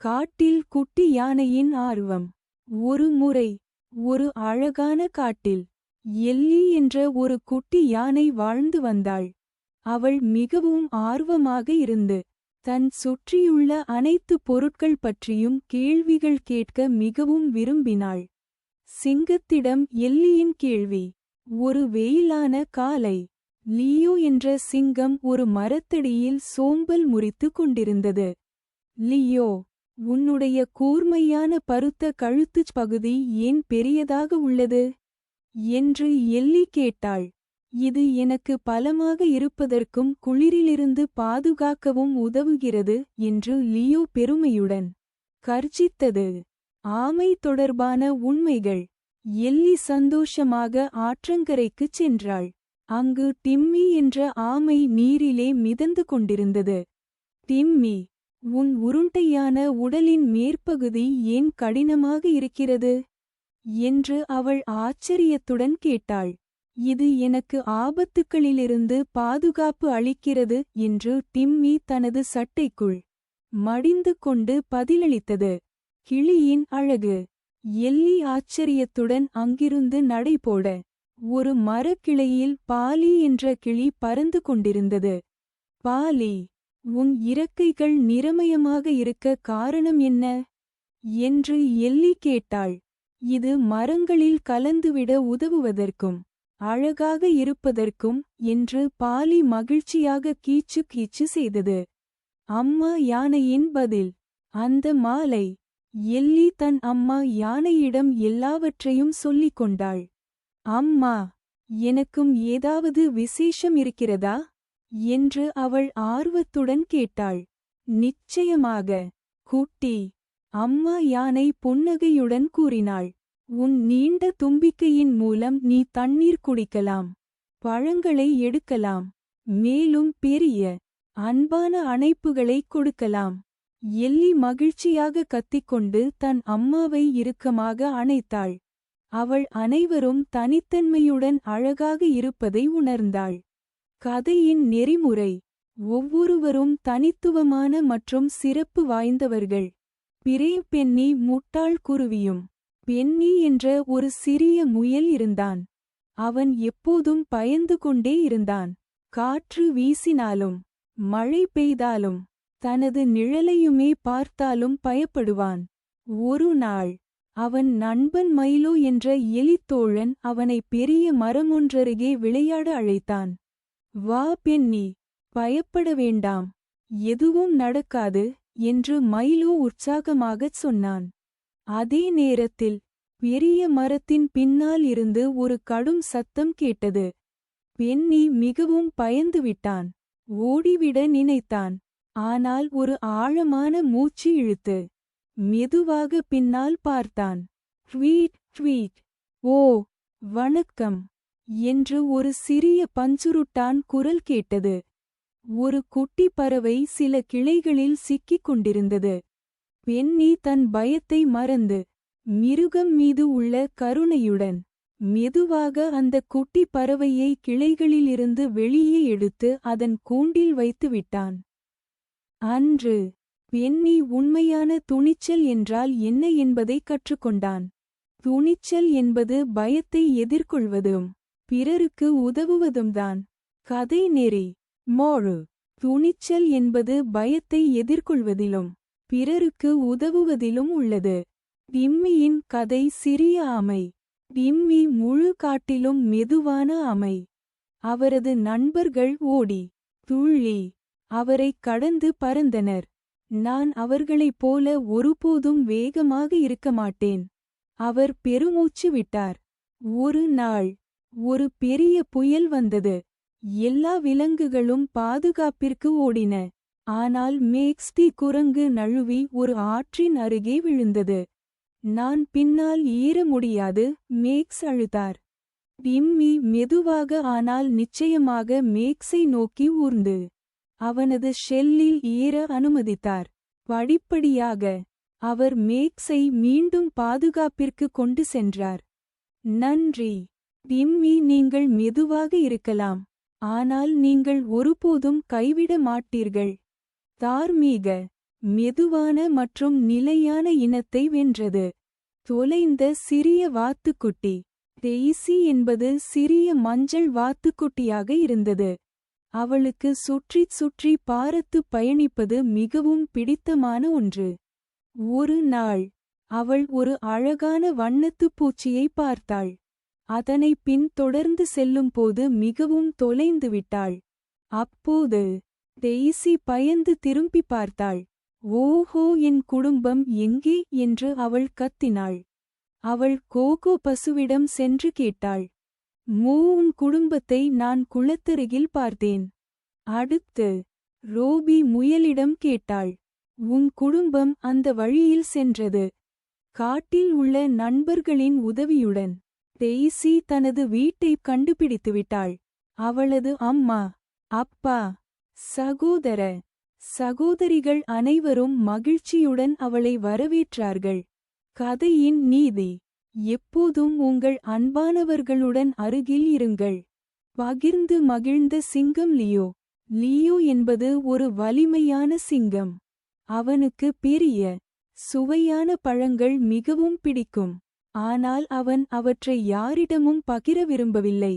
காட்டில் குட்டி யானையின் ஆர்வம். ஒரு முறை ஒரு அழகான காட்டில் எல்லி என்ற ஒரு குட்டி யானை வாழ்ந்து வந்தாள். அவள் மிகவும் ஆர்வமாக இருந்து தன் சுற்றியுள்ள அனைத்து பொருட்கள் பற்றியும் கேள்விகள் கேட்க மிகவும் விரும்பினாள். சிங்கத்திடம் எல்லியின் கேள்வி ஒரு வெயிலான காலை லியோ என்ற சிங்கம் ஒரு மரத்தடியில் சோம்பல் முறித்துக் கொண்டிருந்தது. லியோ உன்னுடைய கூர்மையான பருத்த கழுத்துச் பகுதி ஏன் பெரியதாக உள்ளது? என்று எல்லி கேட்டாள். இது எனக்கு பலமாக இருப்பதற்கும் குளிரிலிருந்து பாதுகாக்கவும் உதவுகிறது என்று லியோ பெருமையுடன் கர்ஜித்தது. ஆமை தொடர்பான உண்மைகள். எல்லி சந்தோஷமாக ஆற்றங்கரைக்குச் சென்றாள். அங்கு டிம்மி என்ற ஆமை நீரிலே மிதந்து கொண்டிருந்தது. டிம்மி உன் உருண்டையான உடலின் மேற்பகுதி ஏன் கடினமாக இருக்கிறது? என்று அவள் ஆச்சரியத்துடன் கேட்டாள். இது எனக்கு ஆபத்துக்களிலிருந்து பாதுகாப்பு அளிக்கிறது என்று டிம்மி தனது சட்டைக்குள் மடிந்து கொண்டு பதிலளித்தது. கிளியின் அழகு. எல்லி ஆச்சரியத்துடன் அங்கிருந்து நடைபோட ஒரு மரக்கிளையில் பாலி என்ற கிளி பறந்து கொண்டிருந்தது. பாலி. உன் இறக்கைகள் நிறமயமாக இருக்க காரணம் என்ன? என்று எல்லி கேட்டாள். இது மரங்களில் கலந்துவிட உதவுவதற்கும் அழகாக இருப்பதற்கும் என்று பாலி மகிழ்ச்சியாக கீச்சு கீச்சு செய்தது. அம்மா யானையின் பதில். அந்த மாலை எல்லி தன் அம்மா யானையிடம் எல்லாவற்றையும் சொல்லிக் கொண்டாள் அம்மா எனக்கும் ஏதாவது விசேஷம் இருக்கிறதா? என்று அவள் ஆர்வத்துடன் கேட்டாள். நிச்சயமாக குட்டி அம்மா யானை புன்னகையுடன் கூறினாள். உன் நீண்ட தும்பிக்கையின் மூலம் நீ தண்ணீர் குடிக்கலாம் பழங்களை எடுக்கலாம் மேலும் பெரிய அன்பான அணைப்புகளை கொடுக்கலாம். எல்லி மகிழ்ச்சியாக கத்திக்கொண்டு தன் அம்மாவை இறுக்கமாக அணைத்தாள். அவள் அனைவரும் தனித்தன்மையுடன் அழகாக இருப்பதை உணர்ந்தாள். கதையின் நெறிமுறை. ஒவ்வொருவரும் தனித்துவமான மற்றும் சிறப்பு வாய்ந்தவர்கள். பிரே பென்னி முட்டாள் குருவியும். பென்னி என்ற ஒரு சிறிய முயல் இருந்தான். அவன் எப்போதும் பயந்து கொண்டே இருந்தான். காற்று வீசினாலும் மழை பெய்தாலும் தனது நிழலையுமே பார்த்தாலும் பயப்படுவான். ஒரு நாள் அவன் நண்பன் மைலோ என்ற எலித்தோழன் அவனை பெரிய மரமொன்றருகே விளையாட அழைத்தான். வா பெண்ணி பயப்பட வேண்டாம். எதுவும் நடக்காது என்று மைலோ உற்சாகமாகச் சொன்னான். அதே நேரத்தில் பெரிய மரத்தின் பின்னால் இருந்து ஒரு கடும் சத்தம் கேட்டது. பெண்ணி மிகவும் பயந்துவிட்டான் ஓடிவிட நினைத்தான். ஆனால் ஒரு ஆழமான மூச்சு இழுத்து மெதுவாக பின்னால் பார்த்தான். Tweet tweet. ஓ வணக்கம். என்று ஒரு சிறிய பஞ்சுருட்டான் குரல் கேட்டது. ஒரு குட்டி பறவை சில கிளைகளில் சிக்கிக் கொண்டிருந்தது. பெண்ணி தன் பயத்தை மறந்து மிருகம் மீது உள்ள கருணையுடன் மெதுவாக அந்த குட்டி பறவையை கிளைகளிலிருந்து வெளியே எடுத்து அதன் கூண்டில் வைத்துவிட்டான். அன்று பெண்ணி உண்மையான துணிச்சல் என்றால் என்ன என்பதை கற்றுக்கொண்டான். துணிச்சல் என்பது பயத்தை எதிர்கொள்வதும் பிறருக்கு உதவுவதும்தான். கதை நெறி. மோழு துணிச்சல் என்பது பயத்தை எதிர்கொள்வதிலும் பிறருக்கு உதவுவதிலும் உள்ளது. டிம்மியின் கதை சிறிய ஆமை டிம்மி முழு காட்டிலும் மெதுவான ஆமை அவரது நண்பர்கள் ஓடி. துள்ளி. அவரைக் கடந்து பறந்தனர். நான் அவர்களைப் போல ஒருபோதும் வேகமாக இருக்க மாட்டேன். அவர் பெருமூச்சு விட்டார். ஒரு நாள் ஒரு பெரிய புயல் வந்தது. எல்லா விலங்குகளும் பாதுகாப்பிற்கு ஓடின. ஆனால் மேக்ஸ்டி குரங்கு நழுவி ஒரு ஆற்றின் அருகே விழுந்தது. நான் பின்னால் ஏற முடியாது மேக்ஸ் அழுதார். டிம்மி மெதுவாக ஆனால் நிச்சயமாக மேக்ஸை நோக்கி ஊர்ந்து. அவனது ஷெல்லில் ஏற அனுமதித்தார். படிப்படியாக அவர் மேக்ஸை மீண்டும் பாதுகாப்பிற்கு கொண்டு சென்றார். நன்றி. டிம்மி நீங்கள் மெதுவாக இருக்கலாம். ஆனால் நீங்கள் ஒருபோதும் கைவிட மாட்டீர்கள். தார்மீக மெதுவான மற்றும் நிலையான இனத்தை வென்றது. தொலைந்த சிறிய வாத்துக்குட்டி. டெய்சி என்பது சிறிய மஞ்சள் வாத்துக்குட்டியாக இருந்தது. அவளுக்கு சுற்றிச் சுற்றி பாரத்து பயணிப்பது மிகவும் பிடித்தமான ஒன்று. ஒரு நாள் அவள் ஒரு அழகான வண்ணத்துப் பூச்சியை பார்த்தாள். அதனை பின் தொடர்ந்து செல்லும்போது மிகவும் தொலைந்து விட்டாள். அப்போது டெய்சி பயந்து திரும்பி பார்த்தாள். ஓஹோ என் குடும்பம் எங்கே? என்று அவள் கத்தினாள். அவள் கோகோ பசுவிடம் சென்று கேட்டாள். மூ உன் குடும்பத்தை நான் குளத்தருகில் பார்த்தேன். அடுத்து ரோபி முயலிடம் கேட்டாள். உன் குடும்பம் அந்த வழியில் சென்றது. காட்டில் உள்ள நண்பர்களின் உதவியுடன். டெய்சி தனது வீட்டை கண்டுபிடித்துவிட்டாள் அவளது அம்மா அப்பா சகோதர சகோதரிகள் அனைவரும் மகிழ்ச்சியுடன் அவளை வரவேற்றார்கள். கதையின் நீதி எப்போதும் உங்கள் அன்பானவர்களுடன் அருகில் இருங்கள். பகிர்ந்து மகிழ்ந்த சிங்கம் லியோ. லியோ என்பது ஒரு வலிமையான சிங்கம். அவனுக்கு பெரிய சுவையான பழங்கள் மிகவும் பிடிக்கும். ஆனால் அவன் அவற்றை யாரிடமும் பகிர விரும்பவில்லை.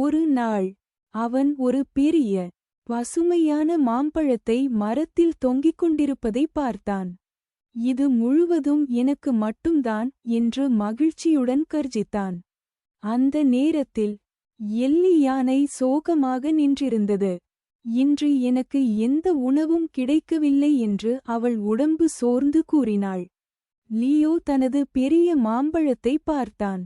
ஒரு நாள் அவன் ஒரு பெரிய பசுமையான மாம்பழத்தை மரத்தில் தொங்கிக் கொண்டிருப்பதை பார்த்தான். இது முழுவதும் எனக்கு மட்டும்தான் என்று மகிழ்ச்சியுடன் கர்ஜித்தான். அந்த நேரத்தில் எல்லி யானை சோகமாக நின்றிருந்தது. இன்று எனக்கு எந்த உணவும் கிடைக்கவில்லை என்று அவள் உடம்பு சோர்ந்து கூறினாள். லியோ தனது பெரிய மாம்பழத்தை பார்த்தான்.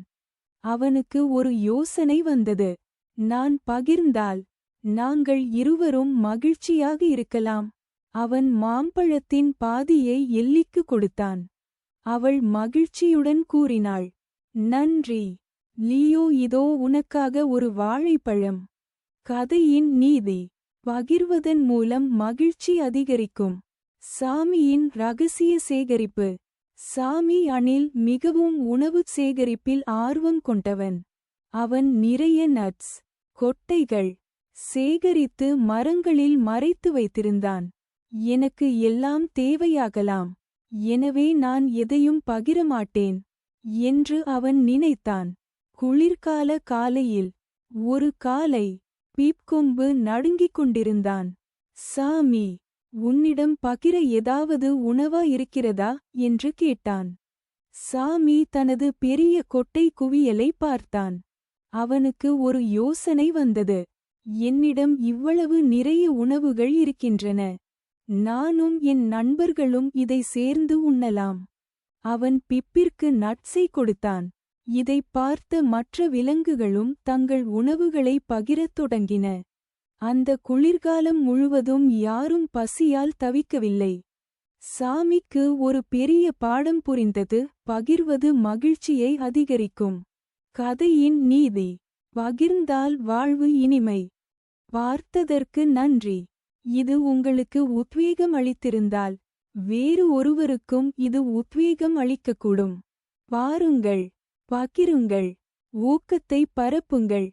அவனுக்கு ஒரு யோசனை வந்தது. நான் பகிர்ந்தால் நாங்கள் இருவரும் மகிழ்ச்சியாக இருக்கலாம். அவன் மாம்பழத்தின் பாதியை எல்லிக்கு கொடுத்தான். அவள் மகிழ்ச்சியுடன் கூறினாள். நன்றி. லியோ இதோ உனக்காக ஒரு வாழைப்பழம். கதையின் நீதி. பகிர்வதன் மூலம் மகிழ்ச்சி அதிகரிக்கும். சாமியின் ரகசிய சேகரிப்பு. சாமி அணில் மிகவும் உணவு சேகரிப்பில் ஆர்வம் கொண்டவன். அவன் நிறைய நட்ஸ் கொட்டைகள் சேகரித்து மரங்களில் மறைத்து வைத்திருந்தான். எனக்கு எல்லாம் தேவையாகலாம். எனவே நான் எதையும் பகிரமாட்டேன் என்று அவன் நினைத்தான். குளிர்கால காலையில் ஒரு காலை பீப்கொம்பு நடுங்கிக் கொண்டிருந்தான். சாமி உன்னிடம் பகிர ஏதாவது உணவா இருக்கிறதா? என்று கேட்டான். சாமி தனது பெரிய கொட்டை குவியலை பார்த்தான். அவனுக்கு ஒரு யோசனை வந்தது. என்னிடம் இவ்வளவு நிறைய உணவுகள் இருக்கின்றன. நானும் என் நண்பர்களும் இதை சேர்ந்து உண்ணலாம். அவன் பிப்பிற்கு நட்ஸை கொடுத்தான். இதைப் பார்த்த மற்ற விலங்குகளும் தங்கள் உணவுகளை பகிரத் தொடங்கின. அந்த குளிர்காலம் முழுவதும் யாரும் பசியால் தவிக்கவில்லை. சாமிக்கு ஒரு பெரிய பாடம் புரிந்தது பகிர்வது மகிழ்ச்சியை அதிகரிக்கும். கதையின் நீதி பகிர்ந்தால் வாழ்வு இனிமை. பார்த்ததற்கு நன்றி. இது உங்களுக்கு உத்வேகம் அளித்திருந்தால் வேறு ஒருவருக்கும் இது உத்வேகம் அளிக்கக்கூடும். பாருங்கள் பகிருங்கள் ஊக்கத்தை பரப்புங்கள்.